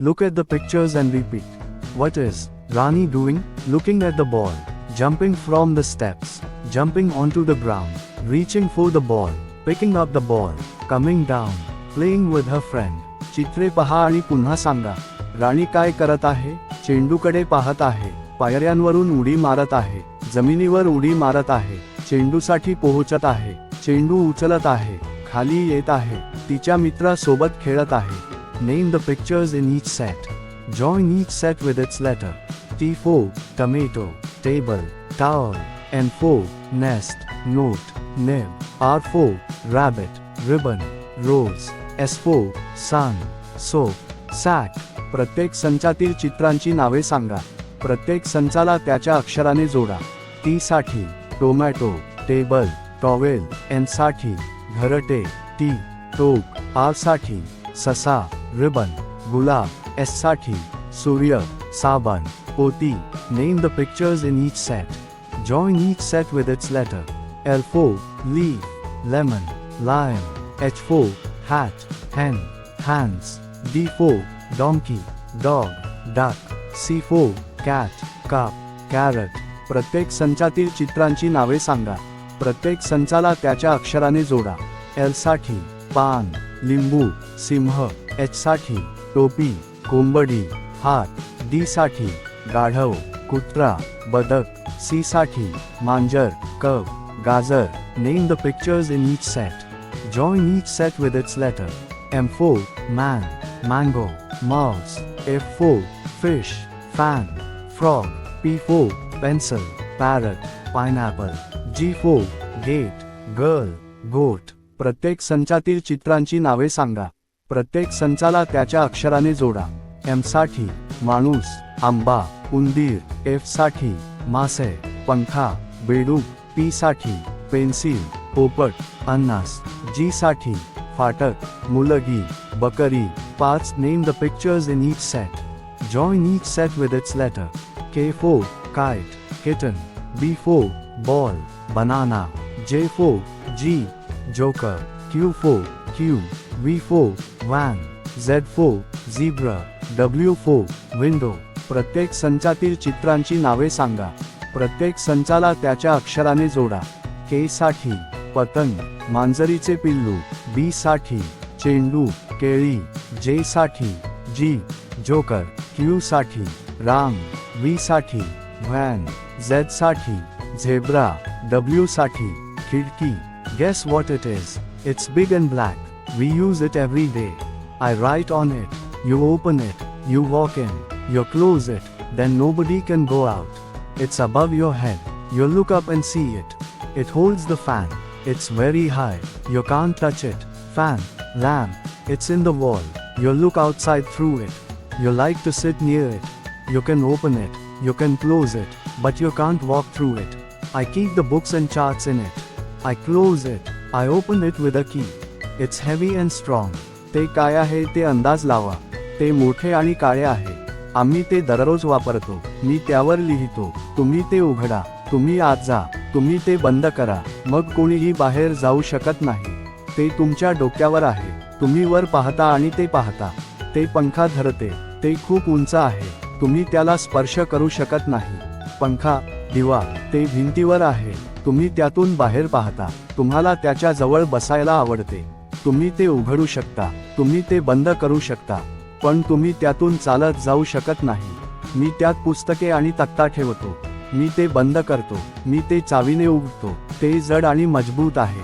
Look at the pictures and repeat. What is Rani doing? Looking at the ball, jumping from the steps, jumping onto the ground, reaching for the ball, picking up the ball, coming down, playing with her friend. चित्रे पहा आणि पुन्हा सांगा राणी काय करत आहे चेंडूकडे पाहत आहे पायऱ्यांवरून उडी मारत आहे जमिनीवर उडी मारत आहे चेंडूसाठी पोहोचत आहे चेंडू उचलत आहे खाली येत आहे तिच्या मित्रासोबत खेळत आहे Name the pictures in each set. Join each set with its letter. T4, tomato, table, towel. N4, nest, note, nib. R4, rabbit, ribbon, rose. S4, sun, soap, sack. प्रत्येक संचातील चित्रांची नावे सांगा प्रत्येक संचाला त्याच्या अक्षराने जोडा टी साठी टोमॅटो टेबल टॉवेल एनसाठी घरटे टी टोक आरसाठी ससा रिबन गुलाब एससाठी सूर्य साबण पोती name the pictures in each set join each set with its letter L for leaf lemon lion H for hat hen hens D for donkey dog duck C for cat cap carrot प्रत्येक संचातील चित्रांची नावे सांगा प्रत्येक संचाला त्याच्या अक्षराने जोडा एलसाठी पान लिंबू सिंह एचसाठी टोपी कोंबडी हात डीसाठी गाढव कुत्रा बदक सीसाठी मांजर कव गाजर name the pictures in each set join each set with its letter M for man mango moss F for fish fan frog P for pencil parrot pineapple G for gate girl गोट प्रत्येक संचातील चित्रांची नावे सांगा. प्रत्येक संचाला त्याच्या अक्षराने जोडा. एमसाठी माणूस आंबा उंदीर एफसाठी मासे पंखा बेडूक पी साठी पेन्सिल पोपट अन्नास जी साठी फाटक मुलगी बकरी पाच name the pictures in each set join each set with its letter K for kite kitten B for ball banana J for G joker Q for cube V4 van Z4 zebra W4 window. प्रत्येक संचातील चित्रांची नावे सांगा. प्रत्येक संचाला त्याच्या अक्षराने जोडा. के साठी पतंग. मांजरीचे पिल्लू. बी साठी चेंडू. केळी. जे साठी जी. जोकर. क्यू साठी राम. वी साठी व्हॅन झेडसाठी झेब्रा डब्ल्यू साठी खिडकी. Guess what it is it's big and black We use it every day. I write on it. You open it. You walk in. You close it. Then nobody can go out. It's above your head. You look up and see it. It holds the fan. It's very high. You can't touch it. Fan. Lamp. It's in the wall. You look outside through it. You like to sit near it. You can open it. You can close it. But you can't walk through it. I keep the books and charts in it. I close it. I open it with a key. It's heavy and strong ते काय आहे ते अंदाज लावा. ते मोठे आणि काळे आहे. आम्ही ते दररोज वापरतो. मी त्यावर लिहितो. तुम्ही ते उघडा. तुम्ही आत जा. तुम्ही ते बंद करा. मग कोणीही बाहेर जाऊ शकत नाही. ते तुमच्या डोक्यावर आहे. तुम्ही वर पाहता आणि ते पाहता. ते पंखा धरते. ते खूप उंच आहे. तुम्ही त्याला स्पर्श करू शकत नाही. पंखा दिवा ते भिंतीवर आहे. तुम्ही त्यातून बाहेर पाहता. तुम्हाला त्याच्याजवळ बसायला आवडते. तुम्ही ते उघडू शकता तुम्ही ते बंद करू शकता पण तुम्ही त्यातून चालत जाऊ शकत नाही. मी त्यात पुस्तके आणि तक्ता ठेवतो मी ते बंद करतो मी ते चावीने उघडतो ते जड आणि मजबूत आहे.